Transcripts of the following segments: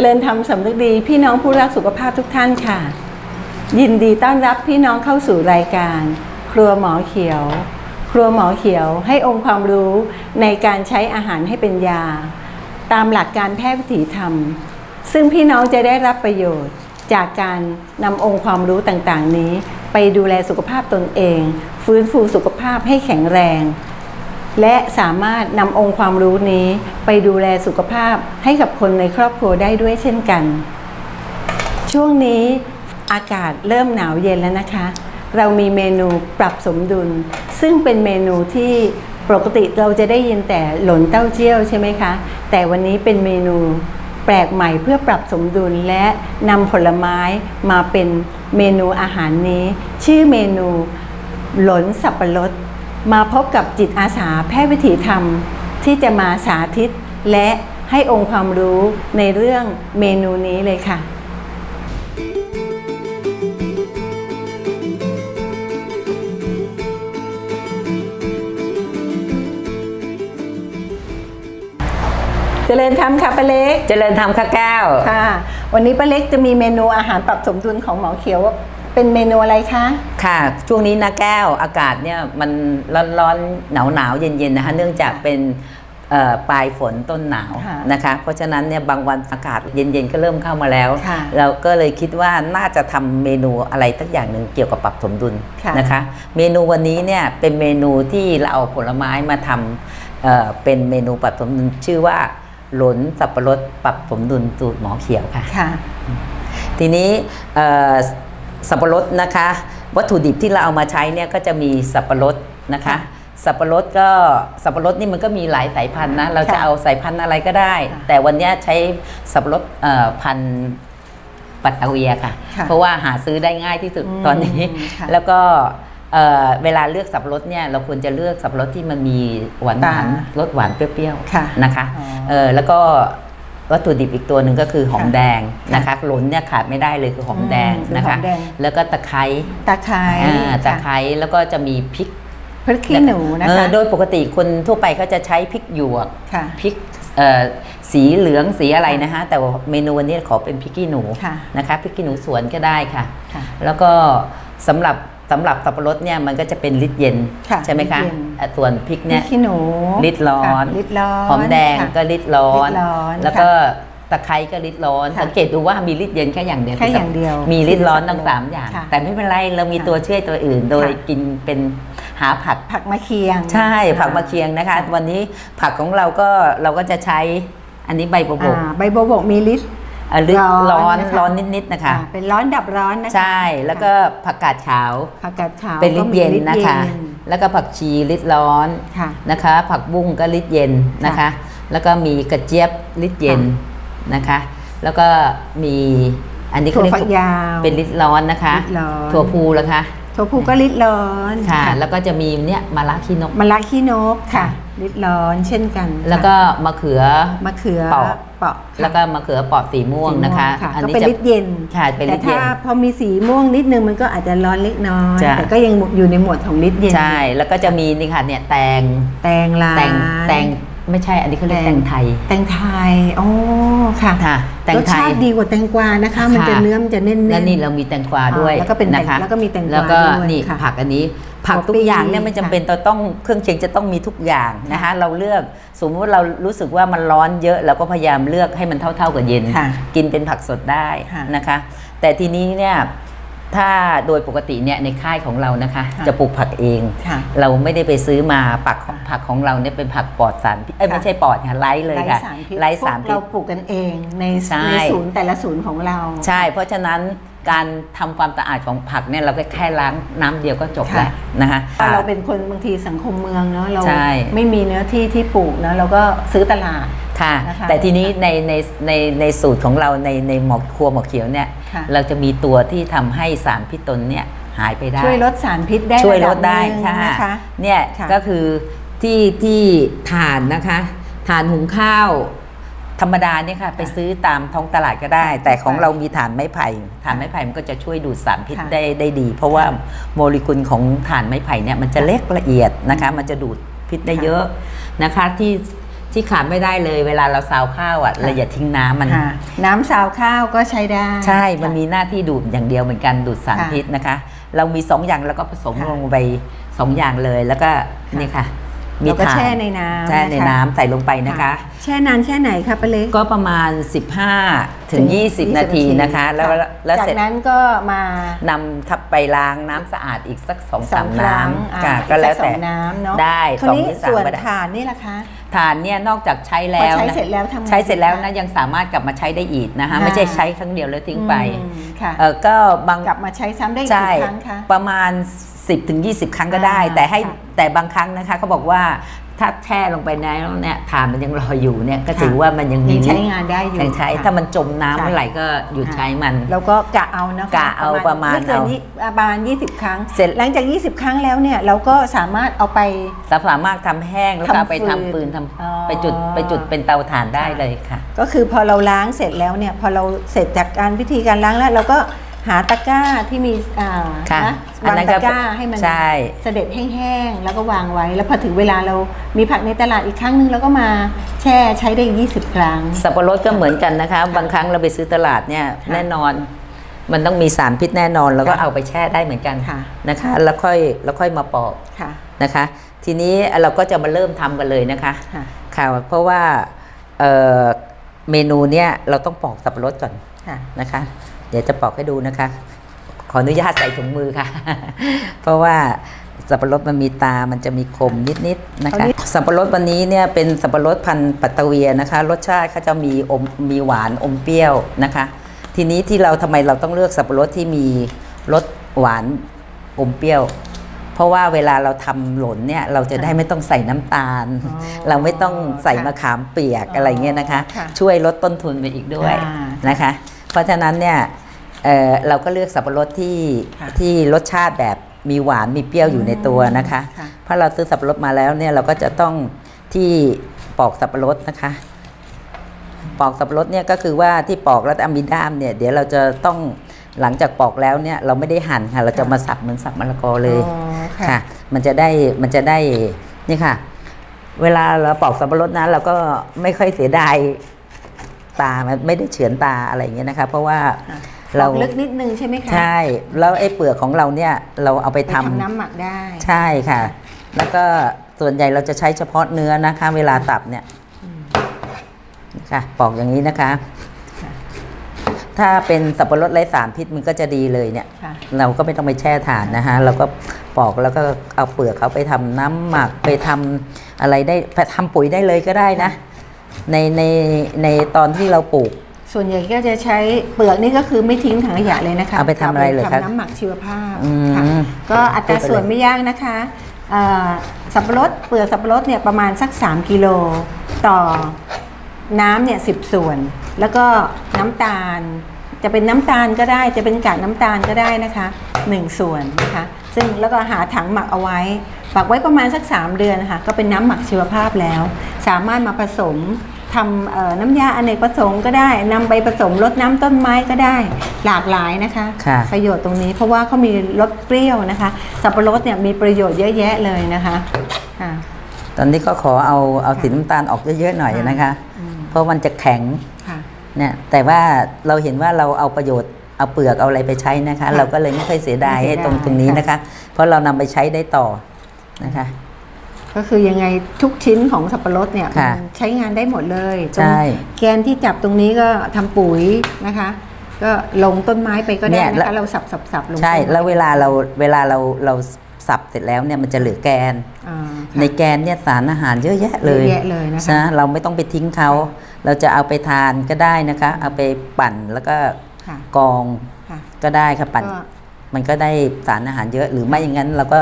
จริญธรรมสำนึกดีพี่น้องผู้รักสุขภาพทุกท่านค่ะ ยินดีต้อนรับพี่น้องเข้าสู่รายการ ครัวหมอเขียว ครัวหมอเขียวให้องค์ความรู้ในการใช้อาหารให้เป็นยา ตามหลักการแพทย์วิถีธรรม ซึ่งพี่น้องจะได้รับประโยชน์ จากการนำองค์ความรู้ต่างๆนี้ ไปดูแลสุขภาพตนเอง ฟื้นฟูสุขภาพให้แข็งแรง และสามารถนำองค์ความรู้นี้ไปดูแลสุขภาพให้กับคนในครอบครัวได้ด้วยเช่นกัน ช่วงนี้อากาศเริ่มหนาวเย็นแล้วนะคะ เรามีเมนูปรับสมดุล ซึ่งเป็นเมนูที่ปกติเราจะได้ยินแต่หลนเต้าเจี้ยวใช่ไหมคะ แต่วันนี้เป็นเมนูแปลกใหม่เพื่อปรับสมดุลและนำผลไม้มาเป็นเมนูอาหารนี้ ชื่อเมนูหลนสับปะรด มาพบกับจิตอาสาแพทย์วิถีธรรม ที่จะมาสาธิต และให้องค์ความรู้ในเรื่องเมนูนี้เลยค่ะ เจริญธรรมค่ะป้าเล็ก เจริญธรรมข้าแก้ว ค่ะ วันนี้ป้าเล็กจะมีเมนูอาหารปรับสมดุลของหมอเขียวว่า เป็นเมนูอะไรคะ ค่ะ ช่วงนี้นะแก้วอากาศเนี่ยมันร้อนๆหนาวหนาวๆเย็นๆนะคะเนื่องจากเป็นเอ่อปลายฝนต้นหนาวค่ะนะคะเพราะฉะนั้นเนี่ยบางวันอากาศเย็นๆ ก็เริ่มเข้ามาแล้วค่ะเราก็เลยคิดว่าน่าจะทำเมนูอะไรสักอย่างหนึ่งเกี่ยวกับปรับสมดุลค่ะนะคะ เมนูวันนี้เนี่ยเป็นเมนูที่เราเอาผลไม้มาทำเอ่อเป็นเมนูปรับสมดุลชื่อว่าหลนสับปะรดปรับสมดุลสูตรหมอเขียวค่ะค่ะทีนี้เอ่อ สับปะรดนะคะ วัตถุดิบที่เราเอามาใช้เนี่ยก็จะมีสับปะรดนะคะค่ะสับปะรดก็สับปะรดนี่มันก็มีหลายสายพันธุ์นะเราจะค่ะเอาสายพันธุ์อะไรก็ได้ค่ะแต่วันเนี้ยใช้สับปะรดเอ่อพันธุ์ปัตตาเวียค่ะค่ะ เพราะว่าหาซื้อได้ง่ายที่สุดอืมตอนนี้ค่ะแล้วก็เอ่อเวลาเลือกสับปะรดเนี่ยเราควรจะเลือกสับปะรดที่มันมีหวานหวานตารสหวานเปรี้ยวค่ะๆนะคะอ๋อเออแล้วก็ วัตถุดิบอีกตัวหนึ่งก็คือหอมค่ะแดงนะค่ะคะหลนเนี่ยขาดไม่ได้เลยคือหอมแดงอืมนะคะหอมแดงแล้วก็ตะไคร้ตะไคร้อ่าตะไคค่ะร้แล้วก็จะมีพริกพริกขี้หนูนะเอคะอโดยปกติคนทั่วไปเขาจะใช้พริกหยวกค่ะพริกเอ่อสีเหลืองสีอะไรนะคะแต่ว่าเมนูวันนี้ขอเป็นพริกขี้หนูค่ะนะคะพริกขี้หนูสวนก็ได้ค่ะค่ะแล้วก็สำหรับ สำหรับสับปะรดเนี่ยมันก็จะเป็นลิตรเย็นค่ะใช่ไหมคะลิตรเย็น อะส่วนพริกพริเนี่กยขี้หนูลิตรร้อน ค่ะลิตรร้อนหอมแดงค่ะ ก็ลิตรร้อน ลิตรร้อนแล้วก็ตะไคร้ก็ลิตรร้อน ค่ะสังเกตดูว่ามีลิตรเย็นแค่อย่างเดียวแค่อย่างเดียวมีลิตรร้อนทั้งค่ะสามอย่าง ค่ะแต่ไม่เป็นไรเรามีค่ะตัวช่วยตัวอื่น โดยค่ะ กินเป็นหาผัก ผักมะเคียง ใช่ผักมะเคียงนะคะ วันนี้ผักของเราก็เราก็จะใช้อันนี้ใบบัวบก อ่าใบโบวบกมีฤทธิ์อะ ลิตรร้ร้ออนนนะคะ ร้อนนิดๆนะคะอ่าเป็นร้อนดับร้อนนะคะ ใช่แล้วก็ผักกาดขาว ผักกาดขาวเป็นลิตรเย็นก็มีนะคะฤทธิ์เย็นแล้วก็ผักชีลิตรร้อนค่ะ นะคะ ผักบุ้งก็ลิตรเย็นนะคะ แล้วก็มีกระเจี๊ยบลิตรเย็นนะคะ แล้วก็มีอันนี้ถั่วเขาเรียฝักยาวเป็นลิตรร้อนนะคะ ลิตรร้อน ถั่วพูแล้วคะถั่วพูก็ฤทธิ์ร้อนค่ะ แล้วก็จะมีเนี่ยมะระขี้นก มะระขี้นกค่ะ ค่ะฤทธิ์ร้อนเช่นกันแล้วก็มะเขือมะเขือเปาะเปาะค่ะแล้วก็มะเขือเปอดสีม่วงนะคะอัอันนนี้นี้เป็นจะฤทธิ์เย็นค่ะเป็นฤแต่ทธิ์เย็ถ้านพอมีสีม่วงนิดนึงมันก็อาจจะร้อนเล็กน้อยจ้ะแต่ก็ยังอยู่ในหมวดของฤทธิ์เย็นใช่แล้วก็จะมีนี่ค่ะเนี่ยแตงแตงลาแตงแตงไม่ใช่ อันนี้เขาเรียกแตงไทย แตงไทย โอ้ค่ะค่ะแตงรสไทยชาติดีกว่าแตงกวานะคะ มันจะค่ะเนื้อมันจะเน้นๆแล้วนี่เรามีแตงกวาด้วยอ่าแล้วก็เป็นแตงนะคะแล้วก็มีแตงกวาแล้วก็ด้วยนี่ค่ะผักอันนี้ ผักหัวทุปีกอย่างเนี่ยไม่จำค่ะเป็นต้องต้องเครื่องเคียงจะต้องมีทุกอย่างนะคะเราเลือกสมมติว่าเรารู้สึกว่ามันร้อนเยอะเราก็พยายามเลือกให้มันเท่า ๆกับเย็นค่ะกินเป็นผักสดได้ค่ะนะคะ แต่ทีนี้เนี่ยถ้าโดยปกติเนี่ยในค่ายของเรานะคะค่ะจะปลูกผักเองค่ะเราไม่ได้ไปซื้อมาผักของผักของเราเนี่ยเป็นผักปลอดสารพิษเอ้ยค่ะไม่ใช่ปลอดค่ะไร้เลยค่ะไร้สารพิษไร้สารพวกพิษเราปลูกกันเองในใช่ในศูนย์แต่ละศูนย์ของเรา ใช่ เพราะฉะนั้น การทำความสะอาดของผักเนี่ยเราก็แค่ล้างน้ำเดียวก็จบค่ะแล้วนะคะเราเป็นคนบางทีสังคมเมืองเนาะเราใช่ไม่มีเนื้อที่ที่ปลูกเนาะเราก็ซื้อตลาดค่ะนะคะแต่ทีนี้ในในในในสูตรของเราในในหมอกครัวหมอกเขียวเนี่ยค่ะเราจะมีตัวที่ทำให้สารพิษตนเนี่ยหายไปได้ ช่วยลดสารพิษได้ช่วยลระดบได้หนึ่งค่ะนะคะเนี่ยค่ะก็คือที่ที่ฐานนะคะฐานหุงข้าว ธรรมดาเนี่ยค่ะ ไปซื้อตามท้องตลาดก็ได้ แต่ของเรามีฐานไม้ไผ่ฐานไม้ไผ่มันก็จะช่วยดูดสารพิษค่ะได้ได้ดี เพราะว่าโมเลกุลของฐานไม้ไผ่เนี่ยมันจะเล็กละเอียดนะคะ มันจะดูดพิษได้เยอะนะคะที่ที่ขาดไม่ได้เลยเวลาเราซาวข้าวอะเราอย่าทิ้งน้ำมันค่ะน้ำซาวข้าวก็ใช้ได้ ใช่มันค่ะมีหน้าที่ดูดอย่างเดียวเหมือนกันดูดสารค่ะพิษนะคะ เรามีสองอย่างแล้วก็ผสมค่ะลงไปสองอย่างเลยแล้วก็นี่ค่ะ มีแล้วก็ถ่านแช่ในน้ำแช่ในนะคะ น้ำใส่ลงไปนะคะ แช่นานแค่ไหนคะป้าเล็กก็ประมาณ 15 ถึง 20 นาทีนะคะ แล้วแล้วจากเสร็จนั้นก็มา นำทับไปล้างน้ำสะอาดอีกสักสองสอสางมครั้น้งำอ่าค่ะก็แล้วสัแต่สองน้ำเนาะได้คราวสองนี้หรือสามส่วนก็ได้ถ่านนี่ล่ะคะถ่านเนี่ยนอกจากใช้แล้วพอใช้นะเสร็จแล้วทำไงใช้เสร็จแล้วคะนะยังสามารถกลับมาใช้ได้อีกนะคะอ่าไม่ใช่ใช้ครั้งเดียวแล้วทิ้งไปอืมค่ะเออก็บางกลับมาใช้ซ้ำได้อีกใช่กี่ครั้งคะ ประมาณ 10ถึง20 ครั้งก็ได้ อ่าแต่ให้ค่ะแต่บางครั้งนะคะเขาบอกว่าถ้าแช่ลงไปในแล้วเนี่ยถ่านมันยังรออยู่เนี่ยก็ค่ะ ถือว่ามันยังมียังใช้งานได้อยู่ยังใช้ ค่ะ ถ้ามันจมน้ำค่ะ เมื่อไหร่ก็หยุดค่ะใช้มัน แล้วก็กะเอานะคะกะเอาประมาณไม่เกินเอายี่ประมาณ 20 ครั้ง เสร็จ หลังจาก 20 ครั้งแล้วเนี่ยเราก็สามารถเอาไปเราสามารถทำแห้งแล้วก็เอาไปทำทำฟืฟืนนทอ๋อำไปจุดไปจุดเป็นเตาถ่านได้เลยค่ะ ก็คือพอเราล้างเสร็จแล้วเนี่ยพอเราเสร็จจากการวิธีการล้างแล้ว เราก็ หาตะกร้าที่มีอ่าค่ะนะอันวางนั้นตะก็กร้าให้มันใช่ เสด็จแห้งๆแล้วก็วางไว้ แล้วพอถึงเวลาเรามีผักในตลาดอีกครั้งหนึงเราก็มาแช่ใช้ได้อีก20 ครั้ง สับปะรดก็เหมือนกันนะคะ บางครั้งเราไปซื้อตลาดเนี่ยแน่นอน มันต้องมีสารพิษแน่นอนแล้วก็ค่ะเอาไปแช่ได้เหมือนกันค่ะ นะคะ แล้วค่อยแล้วค่อยมาปอกค่ะนะคะ ทีนี้เราก็จะมาเริ่มทำกันเลยนะคะ ค่ะ ค่ะเพราะว่าเอ่อเมนูเนี่ยเราต้องปอกสับปะรดก่อนค่ะ นะคะ เดี๋ยวจะปอกให้ดูนะคะ ขออนุญาตใส่ถุงมือค่ะ เพราะว่าสับปะรดมันมีตา มันจะมีคมนิดๆนะคะ สับปะรดวันนี้เนี่ยเป็นสับปะรดพันธุ์ปัตตะเวียนะคะ รสชาติเขาจะมีอมมีหวานอมเปรี้ยวนะคะ ทีนี้ที่เราทำไมเราต้องเลือกสับปะรดที่มีรสหวานอมเปรี้ยว เพราะว่าเวลาเราทำหล่นเนี่ยเราจะได้ไม่ต้องใส่น้ำตาลอ๋อเราไม่ต้องใส่ค่ะมะขามเปียกอ๋อออะไรเงี้ยนะคะค่ะช่วยลดต้นทุนไปอีกด้วยอ่านะคะ เพราะฉะนั้นเนี่ยเอ่อเราก็เลือกสับปะรดที่ค่ะที่รสชาติแบบมีหวานมีเปรี้ยวอยู่ในตัวนะคะค่ะเพราะเราซื้อสับปะรดมาแล้วเนี่ยเราก็จะต้องที่ปอกสับปะรดนะคะ ปอกสับปะรดเนี่ยก็คือว่าที่ปอกแล้วเอามีด้ามเนี่ยเดี๋ยวเราจะต้องหลังจากปอกแล้วเนี่ยเราไม่ได้หั่นค่ะ เราจะมาสับเหมือนสับมะละกอเลยอ๋อค่ะค่ะ มันจะได้มันจะได้นี่ค่ะ เวลาเราปอกสับปะรดนะเราก็ไม่ค่อยเสียดาย ตามันไม่ได้เฉือนตาอะไรอย่างเงี้ยนะคะ เพราะว่าค่ะเราออกลึกนิดนึงใช่ไหมคะใช่แล้วไอ้เปลือกของเราเนี่ยเราเอาไปไปทำทำน้ำหมักได้ ใช่ค่ะ แล้วก็ส่วนใหญ่เราจะใช้เฉพาะเนื้อนะคะ เวลาตับเนี่ยค่ะปอกอย่างนี้นะคะค่ะถ้าเป็นสับปะรดไร้สารพิษมันก็จะดีเลยเนี่ยค่ะเราก็ไม่ต้องไปแช่ถ่านนะคะเราก็ปอกแล้วก็เอาเปลือกเขาไปทำน้ำหมักไปทำอะไรได้ไปทำปุ๋ยได้เลยก็ได้นะ ในในในตอนที่เราปลูก ส่วนใหญ่ก็จะใช้เปลือกนี่ก็คือไม่ทิ้งถังขยะเลยนะคะเอาไปทำอะไรเลยครับทำน้ำหมักชีวภาพอืม ค่ะก็อัตราส่วนไม่ยากนะคะเอ่อสับปะรดเปลือกสับปะรดเนี่ยประมาณสัก 3 กิโลต่อน้ำเนี่ยสิส่วน แล้วก็น้ำตาล จะเป็นน้ำตาลก็ได้จะเป็นกากน้ำตาลก็ได้นะคะ 1 ส่วนนะคะซึ่งแล้วก็หาถังหมักเอาไว้ หมักไว้ประมาณสัก 3 เดือนนะคะก็เป็นน้ำหมักชีวภาพแล้ว สามารถมาผสมทำเอ่อน้ำยาอเนกประสงค์ก็ได้นำไปผสมรดน้ำต้นไม้ก็ได้ หลากหลายนะคะ ค่ะ ประโยชน์ตรงนี้เพราะว่าเขามีรสเปรี้ยวนะคะ สับปะรดเนี่ยมีประโยชน์เยอะแยะเลยนะคะค่ะ ตอนนี้ก็ขอเอาเอาสีน้ำตาลออกเยอะๆหน่อยนะคะ อืม เพราะมันจะแข็งค่ะ เนี่ยแต่ว่าเราเห็นว่าเราเอาประโยชน์เอาเปลือกเอาอะไรไปใช้นะคะค่ะเราก็เลยไม่ค่อยเสียดายไม่เสียให้ตรงดายตรงนี้ค่ะนะคะ เพราะเรานำไปใช้ได้ต่อ นะคะ ก็คือยังไงทุกชิ้นของสับปะรดเนี่ยค่ะมันใช้งานได้หมดเลยใช่ตรงแกนที่จับตรงนี้ก็ทำปุ๋ยนะคะ ก็ลงต้นไม้ไปก็ได้เนี่ยนะแล้คะวเราสับสับสับลงใช่ต้นไม้แล้วเวลาเราเวลาเราเราสับเสร็จแล้วเนี่ยมันจะเหลือแกน อ่าในค่ะแกนเนี่ยสารอาหารเยอะแยะเลยเยอะแยะเลยนะคะ นะเราไม่ต้องไปทิ้งเขา เราจะเอาไปทานก็ได้นะคะ เอาไปปั่นแล้วก็ค่ะกองค่ะ ก็ได้ค่ะปั่นก็ มันก็ได้สารอาหารเยอะ หรือไม่อย่างนั้นเราก็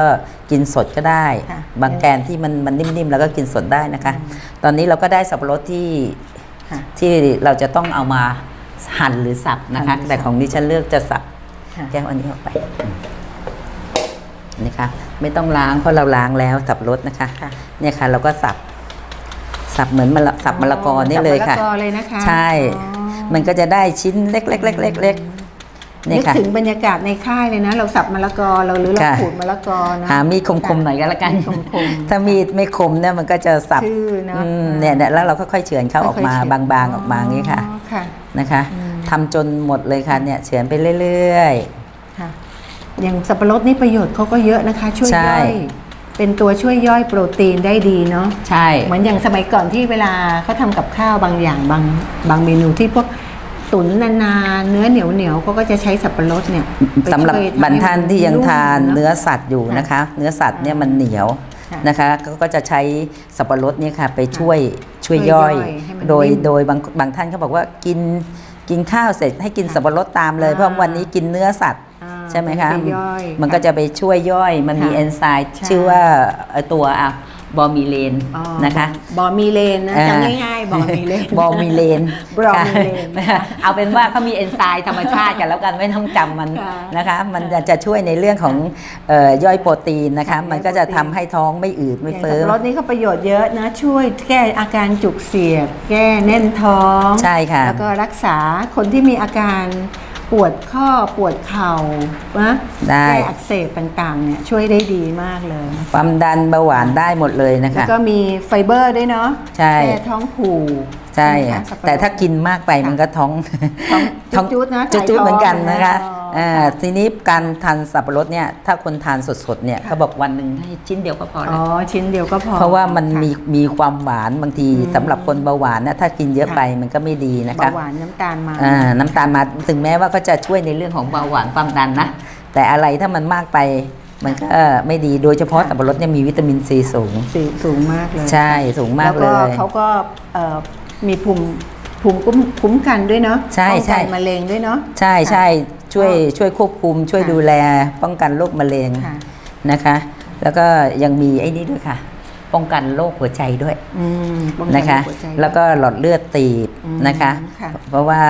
กินสดก็ได้ค่ะบางแกนที่มันมันนิ่มๆ แล้วก็กินสดได้นะคะ ตอนนี้เราก็ได้สับปะรดที่ค่ะที่เราจะต้องเอามาหั่นหรือสับนะคะหั่นหรือสับแต่ของดิฉันเลือกจะสับค่ะแก้วอันนี้ออกไปนี่ค่ะไม่ต้องล้างเพราะเราล้างแล้วสับรสนะคะค่ะเนี่ยค่ะ เราก็สับสับเหมือนมะละสับมะละกอนี่เลยค่ะสับมะละกอเลยนะคะใช่อ๋อมันก็จะได้ชิ้นเล็กๆเล็กๆเล็กเนี่ยนึกค่ะ ถึงบรรยากาศในค่ายเลยนะ เราสับมะละกอเราหรือเราค่ะ ขูดมะละกอนะหามีดคมๆหน่อยก็แล้วกัน มีดคมๆ ถ้ามีดไม่คมเนี่ยมันก็จะสับชื่อเนอะอืมเนี่ยเนี่ยแล้วเราก็ค่อยเฉือนเข้าออกมาค่อยๆเฉือนบางๆออกมาอย่างนี้ค่ะอ๋อค่ะ นะคะอืม ทำจนหมดเลยค่ะเนี่ยเฉือนไปเรื่อย ค่ะ อย่างสับปะรดนี่ประโยชน์เขาก็เยอะนะคะ ช่วยใช่ ย่อย เป็นตัวช่วยย่อยโปรตีนได้ดีเนาะ ๆ ใช่ เหมือนอย่างสมัยก่อนที่เวลาเขาทำกับข้าวบางอย่างบางบางเมนูที่พวก ตุ๋นนานๆเนื้อเหนียวเหนียวๆเขาก็จะใช้สับปะรดเนี่ยไปสำหรับช่วยทำบรรท่านที่ยังทานนุ่มะเนื้อสัตว์อยู่นะคะ เนื้อสัตว์เนี่ยมันเหนียวค่ะนะคะก็ก็จะใช้สับปะรดเนี่ยค่ะไปช่วยช่วยช่วยย่อยย่อยให้มันโดยนิ่มโดยบางบางท่านเขาบอกว่ากินกินข้าวเสร็จให้กินสับปะรดตามเลยอ่าเพราะวันนี้กินเนื้อสัตว์อ่าใช่ไหมคะมันไปย่อยมันก็จะไปช่วยย่อย มันมีค่ะเอนไซม์ใช่ชื่อว่าเอ่อตัวอะ บอมีเลนอ๋อนะคะบอมีเลนนะเออจำง่ายๆบอมีเลนบอมีเลนบอมีเลนค่ะเอาเป็นว่าเขามีเอนไซม์ธรรมชาติกันแล้วกันไม่ต้องจำมันค่ะนะคะมันจะจะช่วยในเรื่องของเอ่อย่อยโปรตีนนะคะค่ะมันก็จะย่อยโปรตีนทำให้ท้องไม่อืดอไม่ย่างเฟ้สับอปะรดนี่เขาประโยชน์เยอะนะช่วยแก้อาการจุกเสียดแก้แน่นท้องใช่ค่ะแล้วก็รักษาคนที่มีอาการ ปวดข้อปวดเข่านะได้ แก้อักเสบต่างๆเนี่ยช่วยได้ดีมากเลย ความดันเบาหวานได้หมดเลยนะแล้วคะก็มีไฟเบอร์ด้วยเนาะใช่ แก้ท้องผูก ใช่ไหมค่ะคะสับปะรด แต่ถ้ากินมากไปมันก็ท้อง ท้องจุดๆนะจุดถ่ายๆเหมือนกันท้องนะคะอ๋อเอ่อค่ะทีนี้การทานสับปะรดเนี่ยถ้าคนทานสดๆเนี่ยค่ะเขาบอกวันหนึ่งให้ชิ้นเดียวก็พออ๋แล้อวชิ้นเดียวก็พอเพราะว่ามันค่ะมีมีความหวานบางทีอืมสำหรับคนเบาหวานนะถ้ากินเยอะค่ะไปมันก็ไม่ดีนะคะเบาหวานน้ำตาลมา อ่าน้ำตาลมาถึงแม้ว่าก็จะช่วยในเรื่องของเบาหวานความดันนะ แต่อะไรถ้ามันมากไปมันก็ไม่ดีโดยเฉพาะค่ะสับปะรดเนี่ยมีวิตามินซีสูงสีสูงมากเลยใช่สูงมากแล้วเลก็ย เขาก็เอ่อ มีภูมิภูมิคุ้มคุ้มกันด้วยเนาะใช่ป้องใช่กันมะเร็งด้วยเนาะใช่ใช่ช่วยก็ช่วยควบคุม ช่วยค่ะดูแลป้องกันโรคมะเร็งค่ะนะคะ แล้วก็ยังมีไอ้นี่ด้วยค่ะ ป้องกันโรคหัวใจด้วยอืมป้องกันะคะหัวใจแล้วก็หลอดเลือดตีบอืมนะคะค่ะเพราะว่า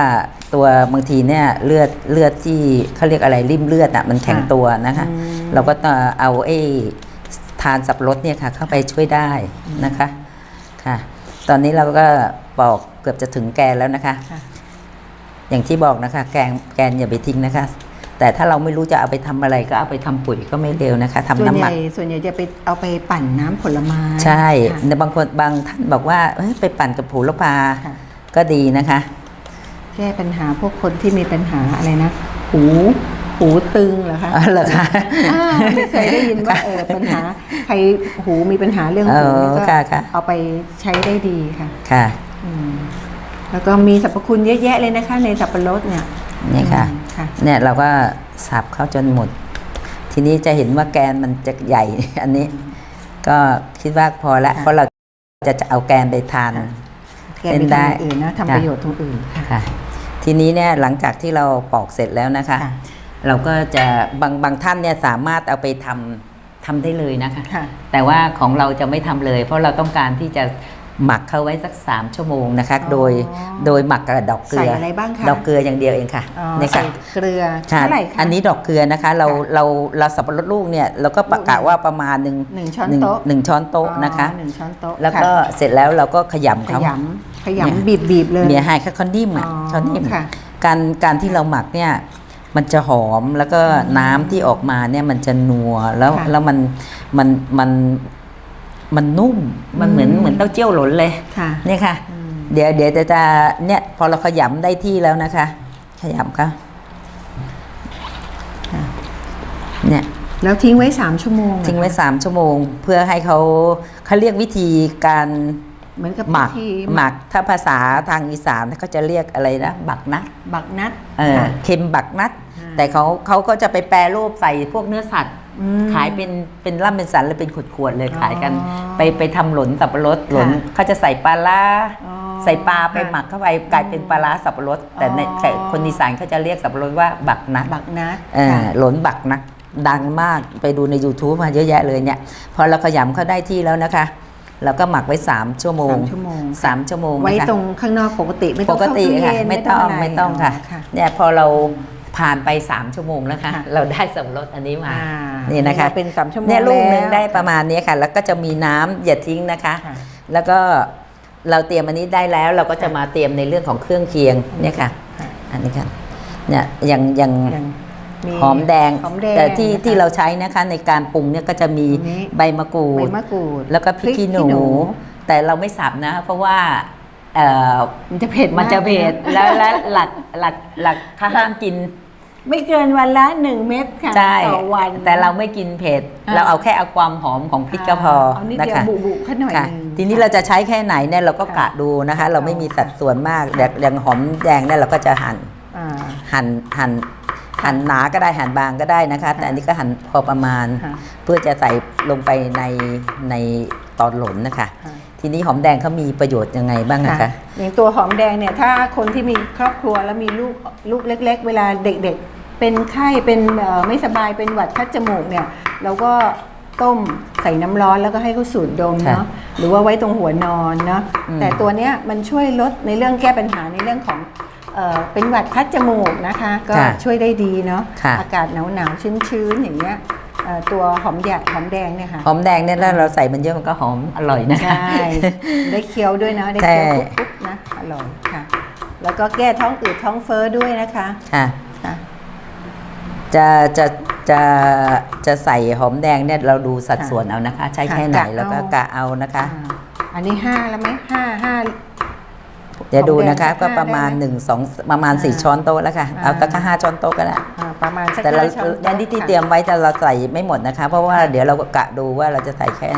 ตัวบางทีเนี่ยเลือดเลือดที่เขาเรียกอะไรริ่มเลือดอะมันแข็งตัวนะคะอืมเราก็ต้องเอาไอ้ทานสับปะรดเนี่ยค่ะ เข้าไปช่วยได้นะคะค่ะ ตอนนี้เราก็ปอกเกือบจะถึงแกนแล้วนะคะค่ะอย่างที่บอกนะคะ แกงแกนอย่าไปทิ้งนะคะ แต่ถ้าเราไม่รู้จะเอาไปทำอะไรก็เอาไปทำปุ๋ยก็ไม่เร็วนะคะทำส่วนน้ำใหหมัญ่กส่วนใหญ่จะไปเอาไปปั่นน้ำผลไม้ใช่ค่ะแต่บางคนบางท่านบอกว่าเอ้ยไปปั่นกับผูละพาค่ะก็ดีนะคะ แก้ปัญหาพวกคนที่มีปัญหาอะไรนะหู หูตึงเหรอคะอ๋อเหรอคะอ่าไม่เคยได้ยินว่าเออปัญหาใครหูมีปัญหาเรื่องหูนี่เออก็ค่ะค่ะเอาไปใช้ได้ดีค่ะค่ะอืมแล้วก็มีสรรพคุณเยอะแยะเลยนะคะ ในสับปะรดเนี่ยนี่ค่ะอืมค่ะเนี่ยเราก็สับเข้าจนหมด ทีนี้จะเห็นว่าแกนมันจะใหญ่อันนี้ ก็คิดว่าพอละค่ะเพราะเราจะจะเอาแกนไปทานค่ะแกเป็นไปได้ทำอย่างอื่นนะทำค่ะประโยชน์ตรงอื่นค่ะค่ะ ทีนี้เนี่ยหลังจากที่เราปอกเสร็จแล้วนะคะค่ะ เราก็จะบางบางท่านเนี่ยสามารถเอาไปทำทำได้เลยนะคะ ค่ะ แต่ว่าของเราจะไม่ทำเลย เพราะเราต้องการที่จะหมักเขาไว้สัก 3 ชั่วโมงนะคะ อ๋อ โดยโดยหมักกับดอกเกลือใส่อะไรบ้างคะดอกเกลืออย่างเดียวเองค่ะอ๋อเนี่ยใส่ค่ะเกลือค่ะเท่าไหร่คะ อันนี้ดอกเกลือนะคะเราค่ะเราเราสับปะรดลูกเนี่ยเราก็ประกาศว่าประมาณหนึ่งหนึ่งช้อนหนึ่งโต๊ะ หนึ่งช้อนโต๊ะนะคะ อ๋อหนึ่งช้อนโต๊ะแล้วก็ค่ะเสร็จแล้วเราก็ขยำขเขา ยำขเนี่ย ยำบีบบีบๆเลยเมียให้ค่ะคอนนิ่มอะอ๋อคอนนิ่มค่ะ การการที่เราหมักเนี่ย มันจะหอมแล้วก็น้ำที่ออกมาเนี่ยมันจะนัวแล้วค่ะแล้วมันมันมันมันนุ่มมันเหมือนอืมเหมือนเต้าเจี้ยวหล่นเลยค่ะเนี่ยค่ะอืมเดี๋ยวเดี๋ยวจะจะเนี่ยพอเราขยำได้ที่แล้วนะคะ ขยำค่ะค่ะเนี่ยแล้วทิ้งไว้สามชั่วโมง ทิ้งไว้เหรอคะสามชั่วโมง เพื่อให้เขาเขาเรียกวิธีการ เหมือนกับหมักพิธีหมักถ้าภาษาทางอีสานเขาจะเรียกอะไรนะบักนัดบักนัดเออค่ะเค็มบักนัด อ่า แต่เขาเขาก็จะไปแปรรูปใส่พวกเนื้อสัตว์ อืม ขายเป็นเป็นล่ำเป็นสันเลยเป็นขวดๆเลยอ๋อขายกันไปไปทำหลนสับปะรดหลนค่ะเขาจะใส่ปลาร้าอ๋อใส่ปลาไปค่ะหมักเข้าไปกลายเป็นปลาร้าสับปะรด แต่ในอ๋อ แต่คนอีสานเขาจะเรียกสับปะรดว่าบักนัด บักนัดเออค่ะ หลนบักนัดดังมากไปดูใน YouTube มาเยอะแยะเลยเนี่ย พอเราขยำเขาได้ที่แล้วนะคะ เราก็หมักไว้ 3 ชั่วโมงสามชั่วโมงสามชั่วโมงไว้นะคะตรงข้างนอกปกติไม่ต้ปองกติเข้าตู้ค่ะเย็นไม่ต้องะรไม่ต้องค่ะค่ะเนี่ยพอเราผ่านไป 3 ชั่วโมงแล้วค่ะค่ะเราได้สับปะรดอันนี้มาอ่านี่นะคะเป็นสามชั่วโมงเนี่ยลูกหนึ่งแล้วได้ประมาณนี้ค่ะ แล้วก็จะมีน้ำอย่าทิ้งนะคะค่ะแล้วก็เราเตรียมอันนี้ได้แล้วเราก็จะมาเตรียมในเรื่องของเครื่องเคียงเนี่ยค่ะค่ะอันนี้ค่ะเนี่ยอย่างอย่างอย่าง มีหอมแดงหอมแดงแต่ที่นะคะที่เราใช้นะคะในการปรุงเนี่ยก็จะมีอันนี้ ใบมะกรูใบด มะกรูด แล้วก็พริกขี้หนู แต่เราไม่สับนะ เพราะว่าเอ่อมันจะเผ็ดมันจะเผ็ดากลยนแล้วแล้วหลักหลักหลักถ้าห้ามกินไม่เกินวันละหนึ่งเม็ดค่ะใช่ต่อวัน แต่เราไม่กินเผ็ดอ่า เราเอาแค่เอาความหอมของพริกก็พอเอานิดนะเดียวคะ บุบุๆแค่หน่อยค่ะหนึงทีนี้เราจะใช้แค่ไหนเนี่ยเราก็ค่ะกะดูนะคะ เราไม่มีค่ะสัดส่วนมากอย่างอย่างหอมแดงเนี่ยเราก็จะหั่นอ่า หั่นหั่น หั่นหนาก็ได้หั่นบางก็ได้นะคะ แต่อันนี้ก็หั่นพอประมาณค่ะเพื่อจะใส่ลงไปในในตอนหล่นนะคะค่ะทีนี้หอมแดงเขามีประโยชน์ยังไงบ้างอะค่ะคะอย่างตัวหอมแดงเนี่ยถ้าคนที่มีครอบครัวแล้วมีลูกลูกเล็ก ๆ เวลาเด็กๆ เป็นไข้เป็นเอ่อไม่สบายเป็นหวัดคัดจมูกเนี่ยเราก็ต้มใส่น้ำร้อนแล้วก็ให้เขาสูดดมค่ะเนาะหรือว่าไว้ตรงหัวนอนเนาะอืมแต่ตัวเนี้ยมันช่วยลดในเรื่องแก้ปัญหาในเรื่องของ เอ่อเป็นหวัดคัดจมูกนะคะ ก็ค่ะช่วยได้ดีเนาะค่ะ อากาศหนาวๆชื้นๆอย่างเงี้ยเอ่อตัวหอมแดงหอมแดงเนี่ยค่ะหอมแดงเนี่ยถ้าเราใส่มันเยอะมันก็หอมอร่อยนะคะใช่ได้เคี้ยวด้วยนะได้ใช่เคี้ยวปุ๊บๆนะอร่อยค่ะ แล้วก็แก้ท้องอืดท้องเฟ้อด้วยนะคะค่ะค่ะ จะจะจะจะใส่หอมแดงเนี่ยเราดูสัดค่ะส่วนเอานะคะ ใช้ค่ะแค่ไหนกะเอา แล้วก็กะเอานะคะ อ่าอันนี้ห้าแล้วไหมห้าห้า เดี๋ยวดูนะคะหอมแดงก็ประมาณได้ไหหนึ่งสองประมาณอ่าสี่ช้อนโต๊ะแล้วค่ะอ่าเอาตั้งห้าช้อนโต๊ะก็ได้อ่าประมาณสักแต่เราห้าช้อนอันที่ที่ค่ะเตรียมไว้แต่เราใส่ไม่หมดนะคะ เพราะว่าเดี๋ยวเรากะดูว่าเราจะใส่แค่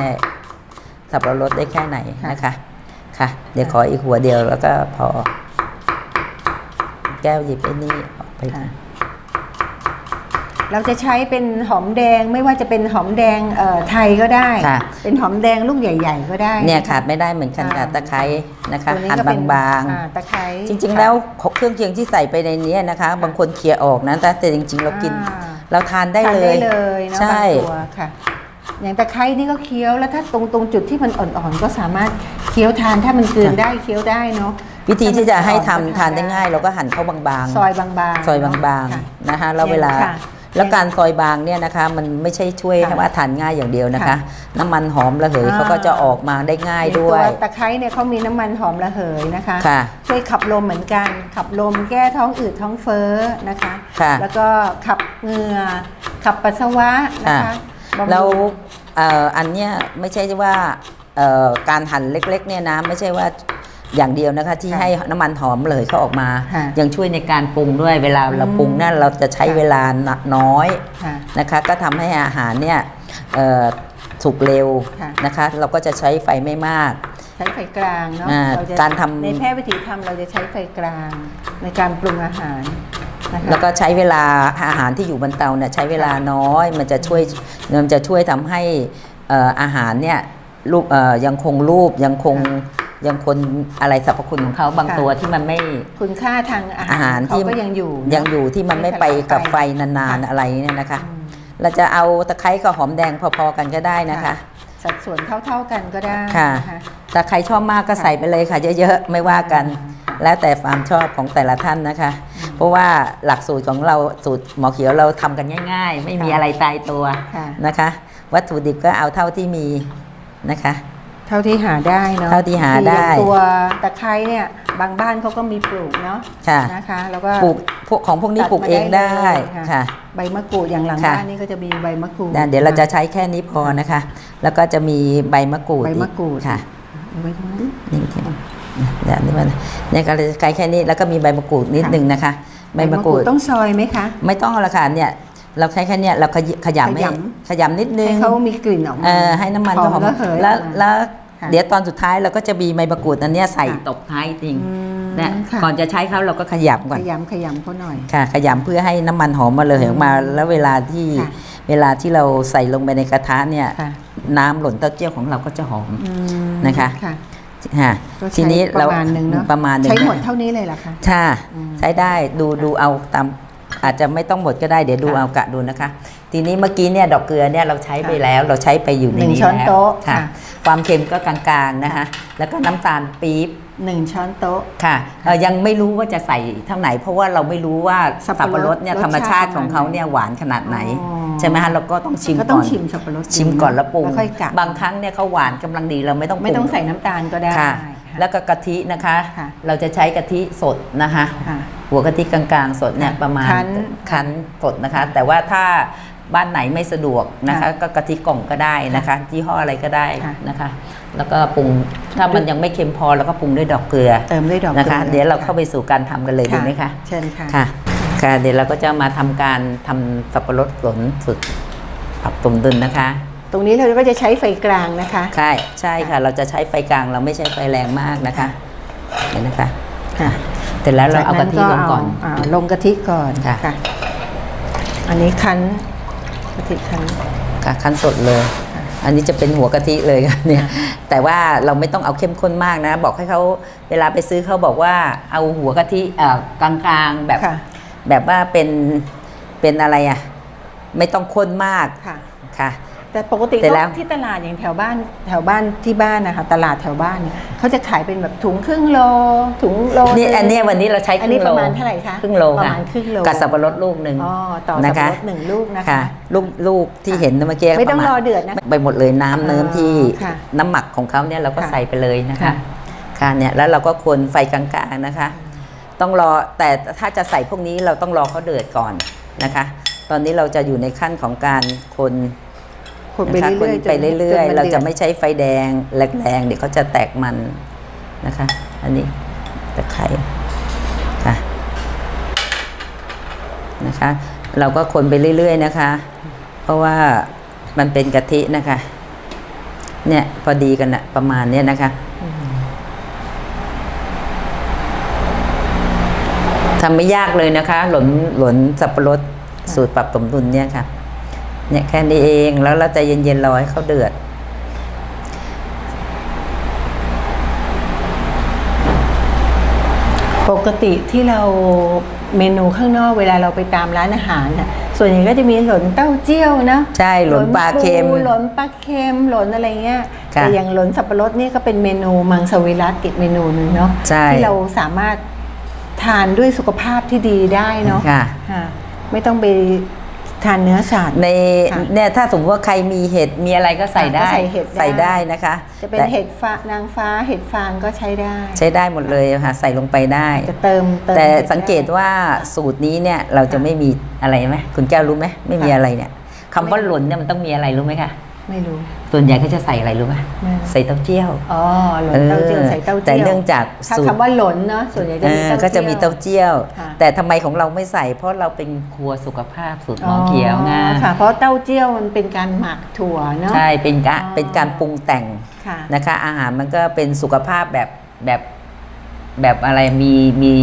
สับปะรดได้แค่ไหนนะคะค่ะ เดี๋ยวขออีกหัวเดียวแล้วก็พอ แก้วหยิบไอ้นี่ออกไปค่ะ เราจะใช้เป็นหอมแดงไม่ว่าจะเป็นหอมแดงเอ่อไทยก็ได้ ค่ะ เป็นหอมแดงลูกใหญ่ ๆ ก็ได้ เนี่ยะขาดไม่ได้เหมือนกันค่ะอ่า ตะไคร้นะคะตัวนี้หั่นก็เป็นบางอ่ตะไคร้ๆ จริง ๆ แล้วเครื่องเคียงที่ใส่ไปในนี้นะคะ บางคนเคลียร์ออกนะแต่แต่จริง ๆ เรากิน อ่า เราทานได้ทานเลได้ยเลยเนาะใช่ บางตัวค่ะ อย่างตะไคร้นี่ก็เคี้ยวแล้วถ้าตรงตรงจุดที่มันอ่อนๆ ก็สามารถเคี้ยวทานถ้ามันกลืนได้เคี้ยวได้เนาะวิธีที่จะให้ทำก็ทานได้ง่าย เราก็หั่นเข้าบางๆ ซอยบางๆซอยเนะบางค่ะๆนะคะแล้วเวลา ค่ะ แล้วการซอยบางเนี่ยนะคะมันไม่ใช่ช่วยค่ะให้ว่าทานง่ายอย่างเดียวนะคะค่ะน้ำมันหอมระเหยอ่าเขาก็จะออกมาได้ง่ายในด้วยตัวตะไคร้เนี่ยเขามีน้ำมันหอมระเหยนะคะค่ะช่วยขับลมเหมือนกัน ขับลมแก้ท้องอืดท้องเฟ้อนะคะค่ะแล้วก็ขับเหงื่อขับปัสสาวะนะคะบำรุงแล้วเอ่ออันเนี้ยไม่ใช่ว่าเอ่อการหั่นเล็กๆเนี่ยนะไม่ใช่ว่า อย่างเดียวนะคะที่ค่ะให้น้ำมันหอมระเหยเขาออกมาค่ะยังช่วยในการปรุงด้วยเวลาเราอืมปรุงนั่นเราจะใช้ค่ะเวลาน้อยค่ะนะคะ ก็ทำให้อาหารเนี่ยเอ่อสุกเร็วค่ะนะคะ เราก็จะใช้ไฟไม่มาก ใช้ไฟกลางเนาะอ่าเจะการทำในแพทย์วิถีทำเราจะใช้ไฟกลางในการปรุงอาหารนะคะแล้วก็ใช้เวลาอาหารที่อยู่บนเตาเนี่ยใช้เวลาน้อย มันจะช่วยมันจะช่วยทำให้เอ่ออาหารเนี่ยรูปเอ่อยังคงรูปยังคง ยังคงอะไรสรรพคุณของเขาบางค่ะ ตัวที่มันไม่ คุณค่าทางอาอาหาหารรเขาที่ก็ยังอยู่เนอะยังอยู่ที่มันไม่ไปกับไฟนานๆอะไรเนี่ยนะคะ เราจะเอาตะไคร้กับหอมแดงพอๆกันก็ได้นะคะสัดส่วนเท่าๆกันก็ได้ค่ะ น แต่ใครชอบมากก็ใส่ไปเลยค่ะ เยอะๆ ไม่ว่ากันค่ะแล้วแต่ความชอบของแต่ละท่านนะคะ เพราะว่าหลักสูตรของเราสูตรหมอเขียวเราทำกันง่าย ๆ ไม่มีค่ะ อะไรตายตัวค่ะ นะคะ วัตถุดิบก็เอาเท่าที่มีนะคะ เท่าที่หาได้เนาะเท่าที่หาได้อย่างตัวตะไคร้เนี่ยบางบ้านเขาก็มีปลูกเนาะค่ะนะคะแล้วก็ปลูกพวกของพวกนี้ตัดปลูกมาเองได้เลยค่ะ ใบมะกรูดอย่างหลังค่ะบ้านนี่ก็จะมีใบมะกรูดนะเดี๋ยวเราจะใช้แค่นี้พอนะคะ แล้วก็จะมีใบมะกรูดใบมะกรูดอีค่ะเอาไว้ตรงนั้นนี่ที่เดี๋ยวนี่มันเนี่ยก็เลยใช้แค่นี้แล้วก็มีใบมะกรูดนิดนึงนะคะใบมะกรูดต้องซอยไหมคะ ไม่ต้องละค่ะเนี่ย เราใช้แค่เนี้ยเราขยขยำให้ขยขยำนิดนึให้งเขามีกลิ่นออกมาเออให้น้ำมันหอหอมมระเหยแล้วออกมาแล้วค่ะเดี๋ยวตอนสุดท้ายเราก็จะมีใบมะกรูดอันเนี้ยใส่ค่ะตบท้ายจริงอืมเนี่ยค่ะก่อนจะใช้เขาเราก็ขยำก่อนขยำขยำเขาหน่อยค่ะ ขยำเพื่อให้น้ำมันหอมมาเลยออกมาแล้วเวลาที่ค่ะเวลาที่เราใส่ลงไปในกระทะเนี่ยค่ะน้ำหล่นเต้าเจี้ยวของเราก็จะหอมอืมนะคะค่ะฮะก็ใช้ทีนี้ปเราระมาณหนึ่งเนาะประมาณหนึ่งใช้หมดเนี่ยเท่านี้เลยเหรอคะค่ะอืมใช้ได้ดูดูเอาตาม อาจจะไม่ต้องหมดก็ได้เดี๋ยวดูค่ะเอากะดูนะคะ ทีนี้เมื่อกี้เนี่ยดอกเกลือเนี่ยเราใช้ไปค่ะแล้วเราใช้ไปอยู่ในหนึ่งนี้ช้อนแล้วโต๊ะค่ะค่ะ ความเค็มก็กลางๆนะคะแล้วก็น้ำตาลปี๊บหนึ่งช้อนโต๊ะค่ะเอ่อยังไม่รู้ว่าจะใส่เท่าไหนเพราะว่าเราไม่รู้ว่าสัสับบปะรปะดรดเนี่ยรสชาติธรรมชาติของเขาเนี่ยหวานขนาดไหนอ๋อใช่ไหมฮะเราก็ต้องชิมก็ต้ก่องอนชิมสับปะรดชิมก่อนแล้วปรุงแล้วค่อยกะบางครั้งเนี่ยเขาหวานกำลังดีเราไม่ต้องปรุไม่ต้องใส่น้ำตาลก็ได้ค่ะค่ะ แล้วก็กะทินะคะ ค่ะเราจะใช้กะทิสดนะคะ ค่ะ หัวกะทิกลางๆสดเนี่ยค่ะประมาณคั้นคั้นสดนะคะ แต่ว่าถ้าบ้านไหนไม่สะดวกนะคะ ค่ะก็กะทิกล่องก็ได้นะคะยี่ห้ออะไรก็ได้ค่ะนะคะ แล้วก็ปรุงถ้ามันยังไม่เค็มพอแล้วก็ปรุงด้วยดอกเกลือเติมด้วยดอกนะคะกลือเดี๋ยวเราเข้าไปสู่การทำกันเลยดีไหมคะ เชิญค่ะ ค่ะ ค่ะ เดี๋ยวเราก็จะมาทำการทำสับปะรดหลนสุดปรับสมดุลนะคะ ตรงนี้เราก็จะใช้ไฟกลางนะคะ ใช่ใช่ค่ะ เราจะใช้ไฟกลางเราไม่ใช้ไฟแรงมากนะคะเห็นนะคะค่ะเสร็จแล้วเราเอากะทิลงก่อนาาลงกะทิก่อนค่ะ อันนี้คั้นกะทิคั้นค่ะขั้นสดเลย อันนี้จะเป็นหัวกะทิเลยค่ะเนี่ย แต่ว่าเราไม่ต้องเอาเข้มข้นมากนะ บอกให้เขาเวลาไปซื้อเขาบอกว่าเอาหัวกะทิเอ่อกลางๆแบบค่ะแบบว่าเป็นเป็นอะไรอะไม่ต้องข้นมากค่ะค่ะ แต่ปกติเสร็จแล้ว ที่ตลาดอย่างแถวบ้านแถวบ้านที่บ้านนะคะตลาดแถวบ้านเนี่ยเขาจะขายเป็นแบบถุงครึ่งโล ถุงโลนี่หงอันเนี้ยวันนี้เราใช้คอันรึ่นี้งปโลระมาณเท่าไหร่คะครึ่งโลประค่ะมาณครึ่งโลกับสับปะรดลูกหนึ่งอ๋อต่อสับนะปะคะรดหนึ่งลูกนะคะค่ะลูกลูกที่เห็นเมื่อกี้ไม่ต้องปะาณรอเดือดนะ ไปหมดเลยน้ำเนิ้มที่ค่ะน้ำหมักของเขาเนี่ยเราก็ค่ะใส่ไปเลยนะคะ ค่ะ ค่ะเนี่ยแล้วเราก็คนไฟกลางๆนะคะ ต้องรอแต่ถ้าจะใส่พวกนี้เราต้องรอเขาเดือดก่อนนะคะ ตอนนี้เราจะอยู่ในขั้นของการคน คนไปนะคะเรื่อยคนๆไปเรื่อยนๆเราจะดืดไม่ใช้ไฟแดงแรงๆเดี๋ยวเขาจะแตกมันนะคะ อันนี้ตะไคร้ค่ะนะคะ เราก็คนไปเรื่อย ๆ นะคะ เพราะว่ามันเป็นกะทินะคะ เนี่ยพอดีกันนะประมาณเนี้ยนะคะ ทำไม่ยากเลยนะคะ หลนหลนสับปะรดสูตรปรับสมดุลเนี่ยค่ะ เนี่ยแค่นี้เองแล้วเราใจเย็นๆรอให้เขาเดือด ปกติที่เราเมนูข้างนอกเวลาเราไปตามร้านอาหารน่ะส่วนใหญ่ก็จะมีหลนเต้าเจี้ยวนะใช่หลนปลาเค็มหลนปลาเค็มหลนอะไรเงี้ยค่ะแต่อย่างหลนสับปะรดนี่ก็เป็นเมนูมังสวิรัตอีกเมนูหนึ่งเนาะใช่ที่เราสามารถทานด้วยสุขภาพที่ดีได้เนาะค่ะค่ะไม่ต้องไป ทานเนื้อสัตว์ ในค่ะเนี่ยถ้าสมมติว่าใครมีเห็ดมีอะไรก็ใส่ได้ก็ใส่เห็ดได้ใส่ได้นะคะจะเป็นแต่เห็ดฟ้านางฟ้าเห็ดฟางก็ใช้ได้ ใช้ได้หมดเลยค่ะใส่ลงไปได้ จะเติมเติมแต่ห็ดสังเกตได้ว่าสูตรนี้เนี่ยเราจะไม่มีอะไรไหมคุณแก้วรู้ไหมไม่มีค่ะอะไรเนี่ยคำว่าหล่นเนี่ยมันต้องมีอะไรรู้ไหมคะ ไม่รู้ ส่วนใหญ่ก็จะใส่อะไรรู้ไหมไม่รู้ใส่เต้าเจี้ยวอ๋อหลนเต้าเจี้ยวใส่เต้าเจี้ยวแต่เนื่องจากถ้าสูตรคำว่าหลนเนาะส่วนใหญ่จะเอมีอเต้าเจี้ยวก็จะมีเต้าเจี้ยวค่ะแต่ทำไมของเราไม่ใส่ เพราะเราเป็นครัวสุขภาพสูตรหมอเขียวไงอ๋อค่ะเพราะเต้าเจี้ยวมันเป็นการหมักถั่วเนาะใช่เป็นกะอ๋อเป็นการปรุงแต่งค่ะนะคะ อาหารมันก็เป็นสุขภาพแบบแบบแบบอะไรมีมี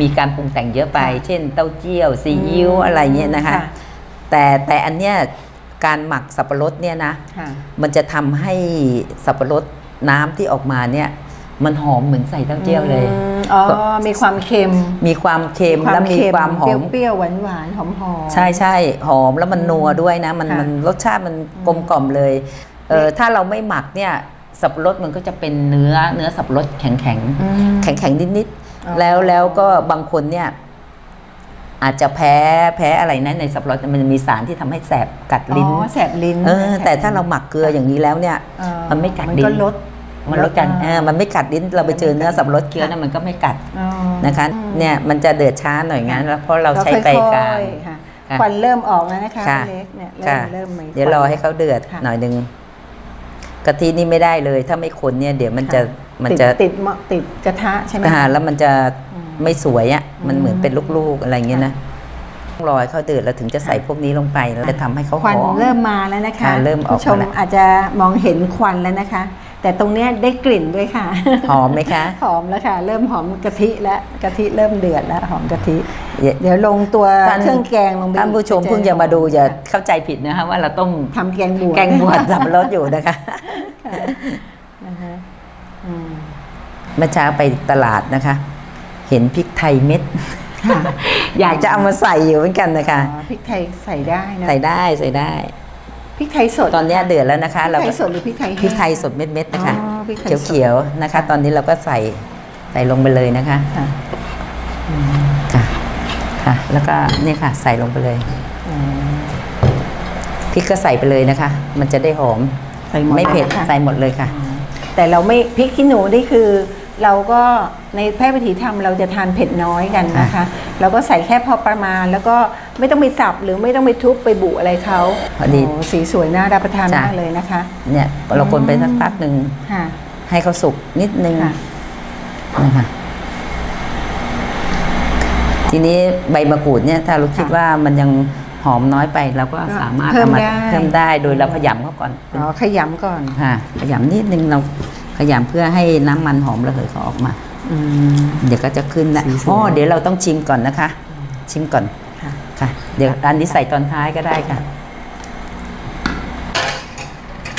มีการปรุงแต่งเยอะไปค่ะเช่น เต้าเจี้ยวซีอิ๊วอืมอะไรเงี้ยนะคะค่ะแต่แต่อันเนี้ย การหมักสับปะรดเนี่ยนะค่ะมันจะทำให้สับปะรดน้ำที่ออกมาเนี่ยมันหอมเหมือนใส่เต้าเจี้ยวเลยมอ๋อ มีความเค็ม มีความเค็มและมีความหอม เปรี้ยวๆหวานๆหอมๆใช่ใช่หอมแล้วมันนัวด้วยนะ มันค่ะมันรสชาติมันกลมกล่อมเลย เออถ้าเราไม่หมักเนี่ยสับปะรดมันก็จะเป็นเนื้อเนื้อสับปะรดแข็งแข็งอืมแข็งแข็งนิดนิดๆอ๋อแล้วแล้วก็บางคนเนี่ย อาจจะแพ้แพ้อะไรนะในสับปะรดมันจะมีสารที่ทำให้แสบกัดลิ้นอ๋อแสบลิ้นเออสบแต่ถ้าเราหมักเกลืออย่างนี้แล้วเนี่ยเออมันไม่กัดมันลิ้ก็นลดมันลดกันลดเออมันไม่กัดลิ้น เราไปเจอเนื้อสับปะรดเกลือค่ะนะมันก็ไม่กัดอ๋อนะคะ เนี่ยมันจะเดือดช้าหน่อยงั้น แล้วเพราะเราใช้ไฟกลางค่อยๆค่ะค่ะควันเริ่มออกแล้วนะคะค่ะพี่เล็กเนี่ยเริ่ค่ะมเริ่มมีเดี๋ยวรอให้เขาเดือดค่ะหน่อยหนึ่งกะทินี่ไม่ได้เลย ถ้าไม่คนเนี่ยเดี๋ยวมันจะมันติดจะติดหม้อติดกระทะใช่ไหมอ่าแล้วมันจะอืม ไม่สวยอะ่ะมันเหมือนอืมเป็นลูกๆอะไรเงี้ยนะต้องรอให้เขาเดือดแล้วถึงจะใส่พวกนี้ลงไปแล้วจะทำให้เขาหควันอม เริ่มมาแล้วนะคะค่ะเริ่มออกผู้ชมมาแล้ว อาจจะมองเห็นควันแล้วนะคะ แต่ตรงเนี้ยได้กลิ่นด้วยค่ะ หอมไหมคะ หอมแล้วค่ะเริ่มหอมกะทิแล้วกะทิเริ่มเดือดแล้วหอมกะทิเดี๋ยวเดี๋ยวลงตัวท่าน เครื่องแกงลงไปท่านผู้ชมเพิ่งจะมาดูอย่าเข้าใจผิดนะคะว่าเราต้มทำแกงบวชแกงบวชสับปะรดอยู่นะคะ นะคะอืม เมื่อเช้าไปตลาดนะคะ เห็นพริกไทยเม็ด ค่ะอยากจะเอามาใส่อยู่เหมือนกันนะคะ อ๋อพริกไทยใส่ได้นะใส่ได้ใส่ได้ พริกไทยสดตอนเนี้ยเดือดแล้วนะคะ พริกเราไทก็ยสดหรือพริกไทยแห้ง พริกไทยสดเม็ดๆนะคะอ๋อพริกไทยสด เขียวๆนะคะ ตอนนี้เราก็ใส่ใส่ลงไปเลยนะคะค่ะค่ะค่ะ แล้วก็เนี่ยค่ะ ใส่ลงไปเลยอืมพริกก็ใส่ไปเลยนะคะ มันจะได้หอมใส่หมดไม่เผ็ดลยนะคะใส่หมดเลยค่ะ แต่เราไม่พริกขี้หนูนี่คือ เราก็ในแพทย์วิถีธรรมเราจะทานเผ็ดน้อยกันนะคะ เราก็ใส่แค่พอประมาณ แล้วก็ไม่ต้องไปสับหรือไม่ต้องไปทุบไปบุอะไรเขาพอดีโสีสวยน่ารับประทานจ้ะ มากเลยนะคะ เนี่ยเราคนไปสักพักหนึ่งค่ะ ให้เขาสุกนิดนึงค่ะ นะคะทีนี้ใบมะกรูดเนี่ย ถ้าเราคิดค่ะว่ามันยังหอมน้อยไปเราก็ก็สามารถเพิ่มอาาได้ เพิ่มได้โดยเราขยำเขาก่อนอ๋อขยำก่อน ค่ะขยำนิดนึงเรา ขยำเพื่อให้น้ำมันหอมระเหยเขาออกมาอืมเดี๋ยวก็จะขึ้นนะสีสวยอ๋อเดี๋ยวเราต้องชิมก่อนนะคะ ชิมก่อนค่ะค่ะเดี๋ยวอันนี้ใส่ตอนท้ายก็ได้ค่ะ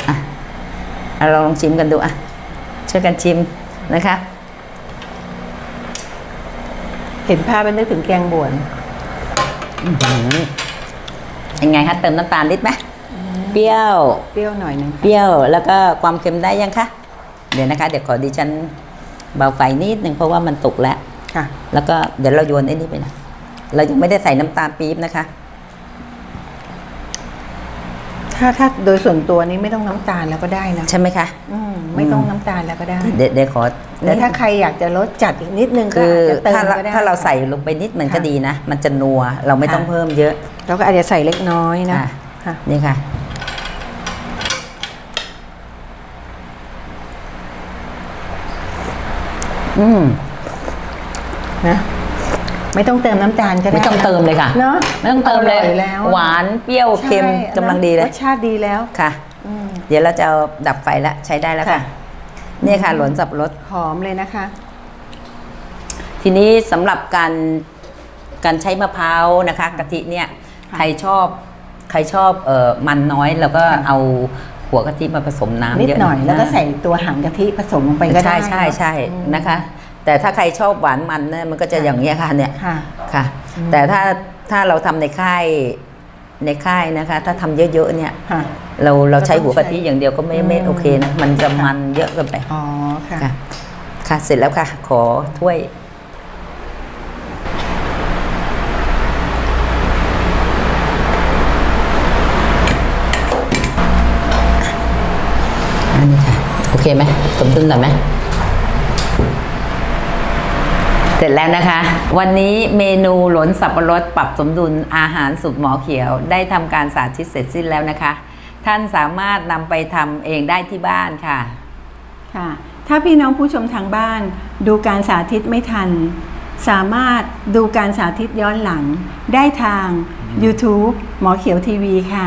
อะเอาเราลองชิมกันดูอะช่วยกันชิมนะคะ เห็นภาพแล้วนึกถึงแกงบวนอื้อหือยังไงคะเติมน้ำตาลนิดไหมเปรี้ยว เปรี้ยวหน่อยหนึงเปรี้ยวแล้วก็ความเค็มได้ยังคะ เดี๋ยวนะคะ เดี๋ยวขอดิฉันเบาไฟนิดนึงเพราะว่ามันตกแล้วค่ะ แล้วก็เดี๋ยวเราโยนไอ้นี่ไปนะเรายังไม่ได้ใส่น้ำตาลปี๊บนะคะ ถ้าถ้าโดยส่วนตัวนี้ไม่ต้องน้ำตาลแล้วก็ได้นะใช่ไหมคะอืมไม่ต้องน้ำตาลแล้วก็ได้เดี๋ยวเดี๋ยวขอแต่ถ้าใครอยากจะลดจัดอีกนิดนึงก็คืออาจจะเติมถ้าเราก็ได้ถ้าเราใส่ลงไปนิดมันก็ค่ะดีนะ มันจะนัวเราไม่ต้องค่ะเพิ่มเยอะเราก็อาจจะใส่เล็กน้อยนะค่ะค่ะนี่ค่ะ อืมนะไม่ต้องเติมน้ำตาลก็ได้ไม่ต้องเติมเลยค่ะเนาะไม่ต้องเติมเลยร่แล้ว หวานเปรี้ยวเค็มใช่กำลังดีเลรยสชาติดีแล้วค่ะอืมเดี๋ยวเราจะเอาดับไฟแล้วใช้ได้แล้วค่ะค่ะเนี่ยค่ะหลนสับปะรดหอมเลยนะคะ ทีนี้สำหรับการการใช้มะพร้าวนะคะ กะทิเนี่ยค่ะใครชอบใครชอบเอ่อมันน้อยแล้วก็ค่ะเอา หัวกะทิมาผสมน้ำนิดเยอะหน่อยแล้วก็ใส่ตัวหางกะทิผสมลงไปก็ได้ใช่ใช่ใช่อืมนะคะ แต่ถ้าใครชอบหวานมันเนี่ยมันก็จะค่ะอย่างนี้ยค่ะเนี่ยค่ะค่ะอืมแต่ถ้าถ้าเราทำในค่ายในค่ายนะคะ ถ้าทำเยอะๆเนี่ยค่ะเราเราใช้ก็ต้องหัวกะทิอย่างเดียวก็ไม่ไม่อืมโอเคนะมันจะมันเยอะเกินไปอ๋อค่ะค่ะค่ะเสร็จแล้วค่ะ ขอถ้วย นนี้ค่ะ โอเคไหมสมดุลหน่อยไหมเสร็จแล้วนะคะ วันนี้เมนูหลนสับปะรดปรับสมดุลอาหารสูตรหมอเขียว ได้ทำการสาธิตเสร็จสิ้นแล้วนะคะ ท่านสามารถนำไปทำเองได้ที่บ้านค่ะ ค่ะ ถ้าพี่น้องผู้ชมทางบ้าน ดูการสาธิตไม่ทัน สามารถดูการสาธิตย้อนหลัง ได้ทาง YouTube หมอเขียวทีวีค่ะ